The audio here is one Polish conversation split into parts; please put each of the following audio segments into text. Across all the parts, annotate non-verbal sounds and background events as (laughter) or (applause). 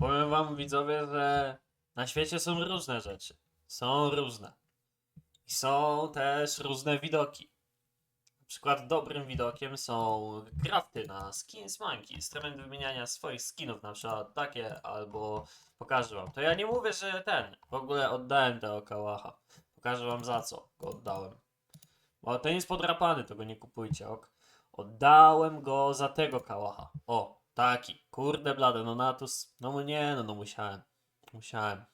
powiem wam widzowie, że na świecie są różne rzeczy. Są różne. I są też różne widoki. Na przykład dobrym widokiem są crafty na Skins Monkey. Strony wymieniania swoich skinów, na przykład takie, albo pokażę wam. To ja nie mówię, że ten. W ogóle oddałem tego kałacha. Pokażę wam za co go oddałem. Bo ten jest podrapany, to go nie kupujcie, ok? Oddałem go za tego kałacha. O, taki. Kurde blady, no Natus. No nie, no, no musiałem. Musiałem.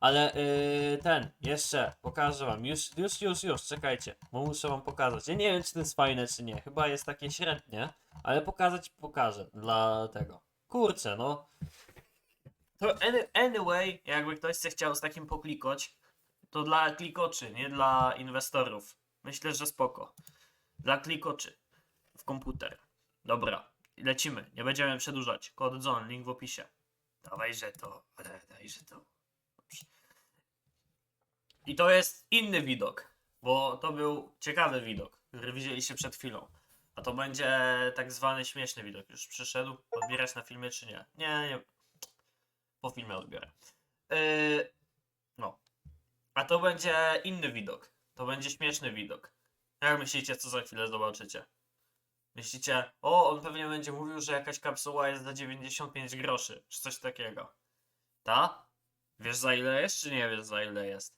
Ale yy, ten, jeszcze pokażę wam. Już, już, już, już, czekajcie. Bo muszę wam pokazać. Ja nie wiem, czy to jest fajne, czy nie. Chyba jest takie średnie. Ale pokazać pokażę. Dla tego. Kurczę, no. To any, anyway, jakby ktoś chce chciał z takim poklikać, to dla klikoczy, nie dla inwestorów. Myślę, że spoko. Dla klikoczy w komputer. Dobra, lecimy. Nie będziemy przedłużać. Kod link w opisie. Dawajże to, dajże to. Dobrze. I to jest inny widok, bo to był ciekawy widok, który widzieliście przed chwilą. A to będzie tak zwany śmieszny widok. Już przyszedł. Odbierać na filmie czy nie? Nie, nie. Po filmie odbiorę. Yy, no. A to będzie inny widok. To będzie śmieszny widok. Jak myślicie, co za chwilę zobaczycie? Myślicie, o, on pewnie będzie mówił, że jakaś kapsuła jest za 95 groszy, czy coś takiego. Ta? Wiesz za ile jest, czy nie wiesz za ile jest?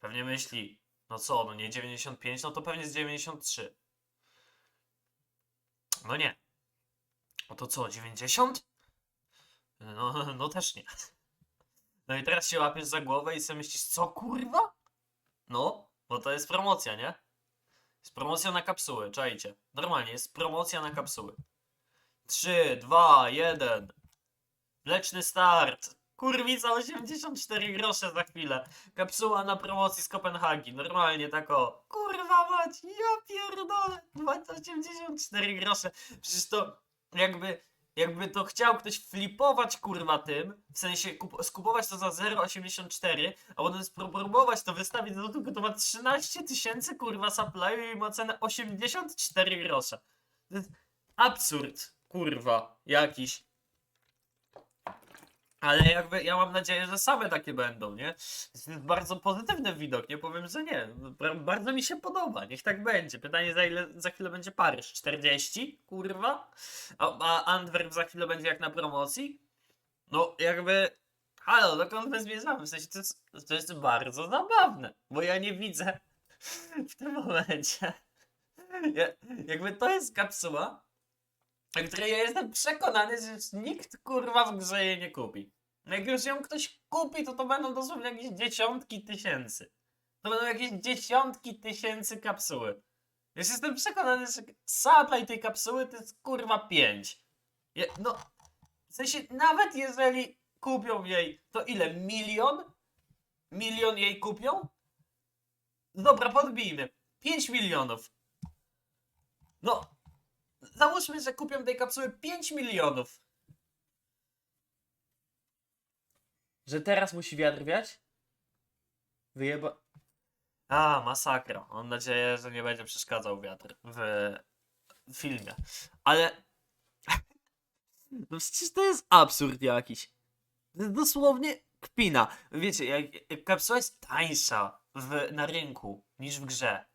Pewnie myśli, no co, no nie 95, no to pewnie z 93. No nie. No to co, 90? No, no też nie. No i teraz się łapiesz za głowę i sobie myślisz, co kurwa? No, bo to jest promocja, nie? Jest promocja na kapsuły, czajcie. Normalnie, jest promocja na kapsuły. 3, 2, 1. Mleczny start. Kurwica 84 grosze za chwilę. Kapsuła na promocji z Kopenhagi. Normalnie tak o. Kurwa mać, ja pierdolę. 284 grosze. Przecież to jakby, jakby to chciał ktoś flipować kurwa tym, w sensie kup- skupować to za 0,84, a potem spróbować to wystawić do tylko to ma 13 tysięcy kurwa supply i ma cenę 84 grosze. To jest absurd, kurwa, jakiś. Ale jakby ja mam nadzieję, że same takie będą, nie? To jest bardzo pozytywny widok, nie powiem, że nie. Ba- Bardzo mi się podoba, niech tak będzie. Pytanie za ile za chwilę będzie Paryż? 40? Kurwa? A, a Antwerp za chwilę będzie jak na promocji? No jakby. Halo, dokąd my zmierzamy? W sensie to jest, to jest bardzo zabawne, bo ja nie widzę (laughs) w tym momencie. Ja, jakby to jest kapsuła, której ja jestem przekonany, że nikt kurwa w grze jej nie kupi. No Jak już ją ktoś kupi, to to będą dosłownie jakieś dziesiątki tysięcy. To będą jakieś dziesiątki tysięcy kapsuły. Już jestem przekonany, że supply tej kapsuły to jest kurwa 5. Je, no, w sensie nawet jeżeli kupią jej, to ile? Milion? Milion jej kupią? Dobra, podbijmy. 5 milionów. No, załóżmy, że kupią tej kapsuły 5 milionów. Że teraz musi wiatr wiać? Wyjeba... A, masakra. Mam nadzieję, że nie będzie przeszkadzał wiatr w filmie. Ale... No przecież to jest absurd jakiś. Dosłownie kpina. Wiecie, jak, jak kapsuła jest tańsza w, na rynku niż w grze,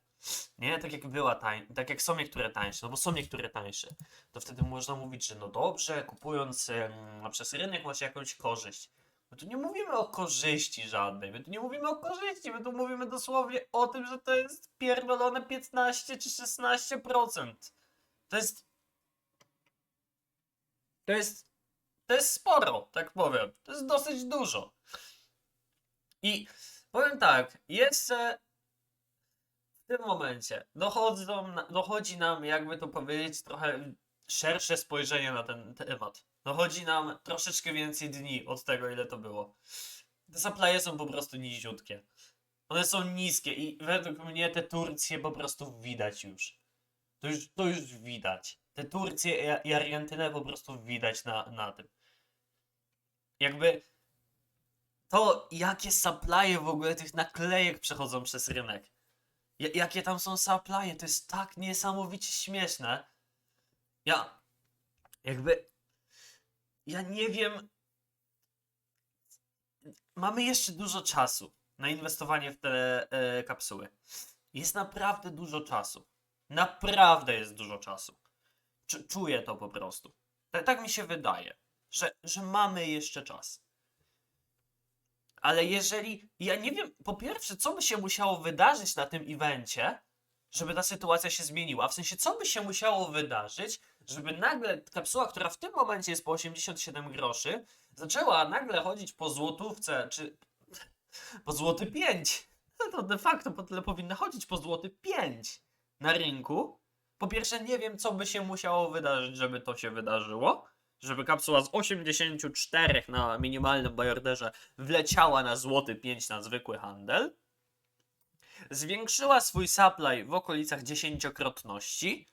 nie, tak jak była tań, tak jak są niektóre tańsze, no bo są niektóre tańsze, to wtedy można mówić, że no dobrze, kupując em, przez rynek masz jakąś korzyść. My tu nie mówimy o korzyści żadnej, my tu nie mówimy o korzyści, my tu mówimy dosłownie o tym, że to jest pierdolone 15 czy 16%. To jest... To jest... To jest sporo, tak powiem. To jest dosyć dużo. I powiem tak, w tym momencie dochodzą, dochodzi nam, jakby to powiedzieć, trochę szersze spojrzenie na ten temat. Dochodzi nam troszeczkę więcej dni od tego, ile to było. Te supply'e są po prostu niziutkie. One są niskie i według mnie te Turcje po prostu widać już. To już, to już widać. Te Turcje i- Argentynę po prostu widać na, na tym. Jakby to, jakie supply'e w ogóle tych naklejek przechodzą przez rynek. Ja- jakie tam są supply'e, to jest tak niesamowicie śmieszne. Ja jakby ja nie wiem mamy jeszcze dużo czasu na inwestowanie w te e, kapsuły. Jest naprawdę dużo czasu. Naprawdę jest dużo czasu. Czu- Czuję to po prostu. Tak, tak mi się wydaje, że, że mamy jeszcze czas. Ale jeżeli. Ja nie wiem, po pierwsze, co by się musiało wydarzyć na tym evencie, żeby ta sytuacja się zmieniła. W sensie, co by się musiało wydarzyć, żeby nagle kapsuła, która w tym momencie jest po 87 groszy, zaczęła nagle chodzić po złotówce, czy po złoty 5. No to de facto po tyle powinna chodzić po złoty 5 na rynku. Po pierwsze, nie wiem, co by się musiało wydarzyć, żeby to się wydarzyło. Żeby kapsuła z 84 na minimalnym bajorderze wleciała na złoty 5 na zwykły handel. Zwiększyła swój supply w okolicach dziesięciokrotności.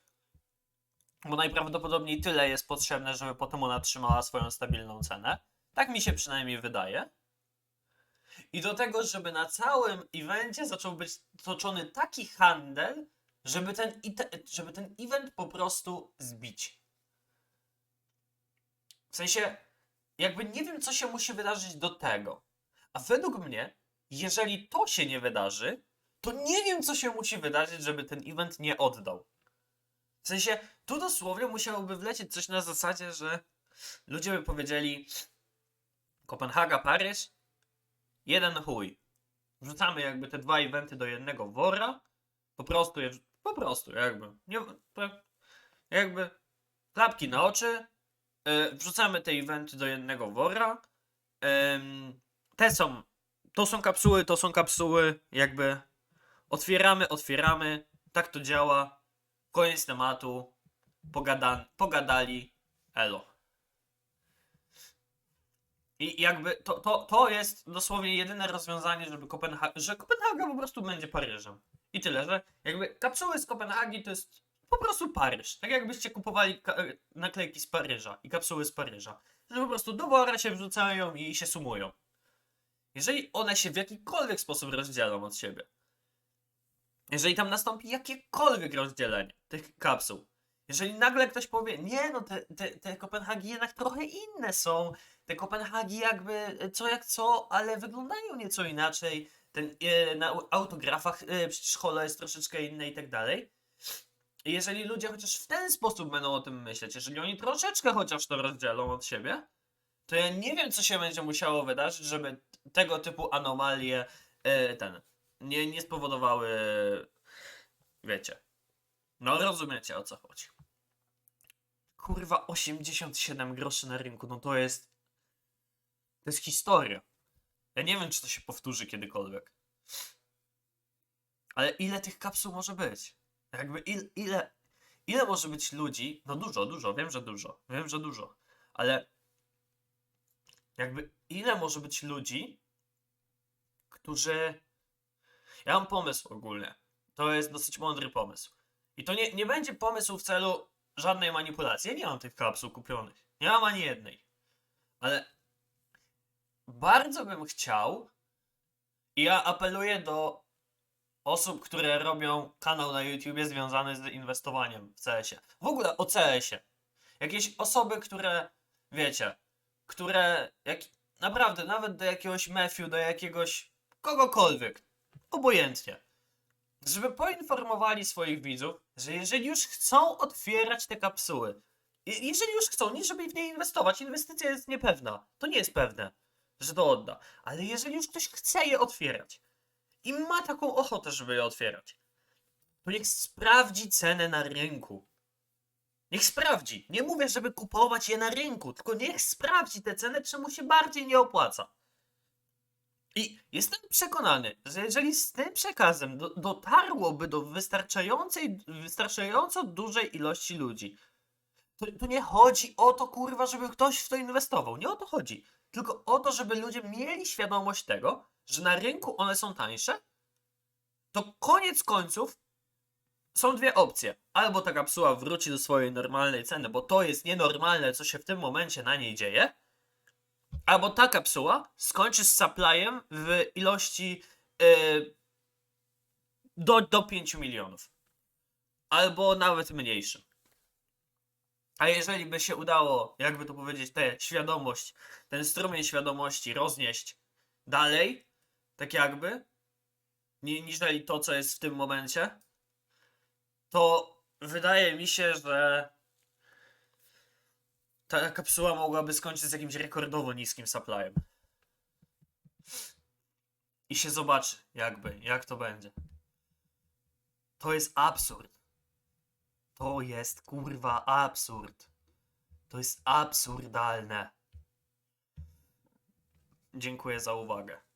Bo najprawdopodobniej tyle jest potrzebne, żeby potem ona trzymała swoją stabilną cenę. Tak mi się przynajmniej wydaje. I do tego, żeby na całym evencie zaczął być toczony taki handel, żeby ten, żeby ten event po prostu zbić. W sensie, jakby nie wiem, co się musi wydarzyć do tego. A według mnie, jeżeli to się nie wydarzy, to nie wiem, co się musi wydarzyć, żeby ten event nie oddał. W sensie, tu dosłownie musiałoby wlecieć coś na zasadzie, że ludzie by powiedzieli Kopenhaga, Paryż, jeden chuj. Wrzucamy jakby te dwa eventy do jednego wora. Po prostu je, po prostu jakby. Nie, jakby klapki na oczy. Yy, wrzucamy te eventy do jednego wora. Te są, to są kapsuły, to są kapsuły, jakby otwieramy, otwieramy. Tak to działa. Koniec tematu. Pogada, pogadali. Elo. I jakby to, to, to jest dosłownie jedyne rozwiązanie, żeby Kopenhaga, że Kopenhaga po prostu będzie Paryżem. I tyle, że jakby kapsuły z Kopenhagi to jest po prostu Paryż. Tak jakbyście kupowali e, naklejki z Paryża i kapsuły z Paryża. Że po prostu do wora się wrzucają i się sumują. Jeżeli one się w jakikolwiek sposób rozdzielą od siebie, jeżeli tam nastąpi jakiekolwiek rozdzielenie tych kapsuł, jeżeli nagle ktoś powie, nie no, te, te, te Kopenhagi jednak trochę inne są, te Kopenhagi jakby e, co jak co, ale wyglądają nieco inaczej, ten, e, na autografach e, przecież hola jest troszeczkę inne i tak dalej. Jeżeli ludzie chociaż w ten sposób będą o tym myśleć, jeżeli oni troszeczkę chociaż to rozdzielą od siebie, to ja nie wiem, co się będzie musiało wydarzyć, żeby tego typu anomalie e, ten nie, nie spowodowały, wiecie. No rozumiecie o co chodzi. Kurwa, 87 groszy na rynku, no to jest. To jest historia. Ja nie wiem, czy to się powtórzy kiedykolwiek. Ale ile tych kapsuł może być? Jakby il, ile. Ile może być ludzi? No dużo, dużo, wiem, że dużo. Wiem, że dużo. Ale. Jakby ile może być ludzi, którzy. Ja mam pomysł ogólnie. To jest dosyć mądry pomysł. I to nie, nie będzie pomysł w celu żadnej manipulacji. Ja nie mam tych kapsuł kupionych. Nie mam ani jednej. Ale bardzo bym chciał i ja apeluję do osób, które robią kanał na YouTubie związany z inwestowaniem w CS-ie. W ogóle o CS-ie. Jakieś osoby, które, wiecie, które jak, naprawdę nawet do jakiegoś Matthew, do jakiegoś kogokolwiek, obojętnie, żeby poinformowali swoich widzów, że jeżeli już chcą otwierać te kapsuły, jeżeli już chcą, nie żeby w nie inwestować, inwestycja jest niepewna, to nie jest pewne, że to odda, ale jeżeli już ktoś chce je otwierać i ma taką ochotę, żeby je otwierać, to niech sprawdzi cenę na rynku. Niech sprawdzi. Nie mówię, żeby kupować je na rynku, tylko niech sprawdzi tę cenę, czy mu się bardziej nie opłaca. I jestem przekonany, że jeżeli z tym przekazem do, dotarłoby do wystarczającej, wystarczająco dużej ilości ludzi, to, to nie chodzi o to, kurwa, żeby ktoś w to inwestował. Nie o to chodzi. Tylko o to, żeby ludzie mieli świadomość tego, że na rynku one są tańsze, to koniec końców są dwie opcje. Albo ta kapsuła wróci do swojej normalnej ceny, bo to jest nienormalne, co się w tym momencie na niej dzieje, albo ta kapsuła skończy z supplyem w ilości yy, do, do 5 milionów. Albo nawet mniejszym. A jeżeli by się udało, jakby to powiedzieć, tę świadomość, ten strumień świadomości roznieść dalej, tak jakby, ni- niżeli to, co jest w tym momencie, to wydaje mi się, że ta kapsuła mogłaby skończyć z jakimś rekordowo niskim supplyem. I się zobaczy, jakby, jak to będzie. To jest absurd. To jest kurwa absurd. To jest absurdalne. Dziękuję za uwagę.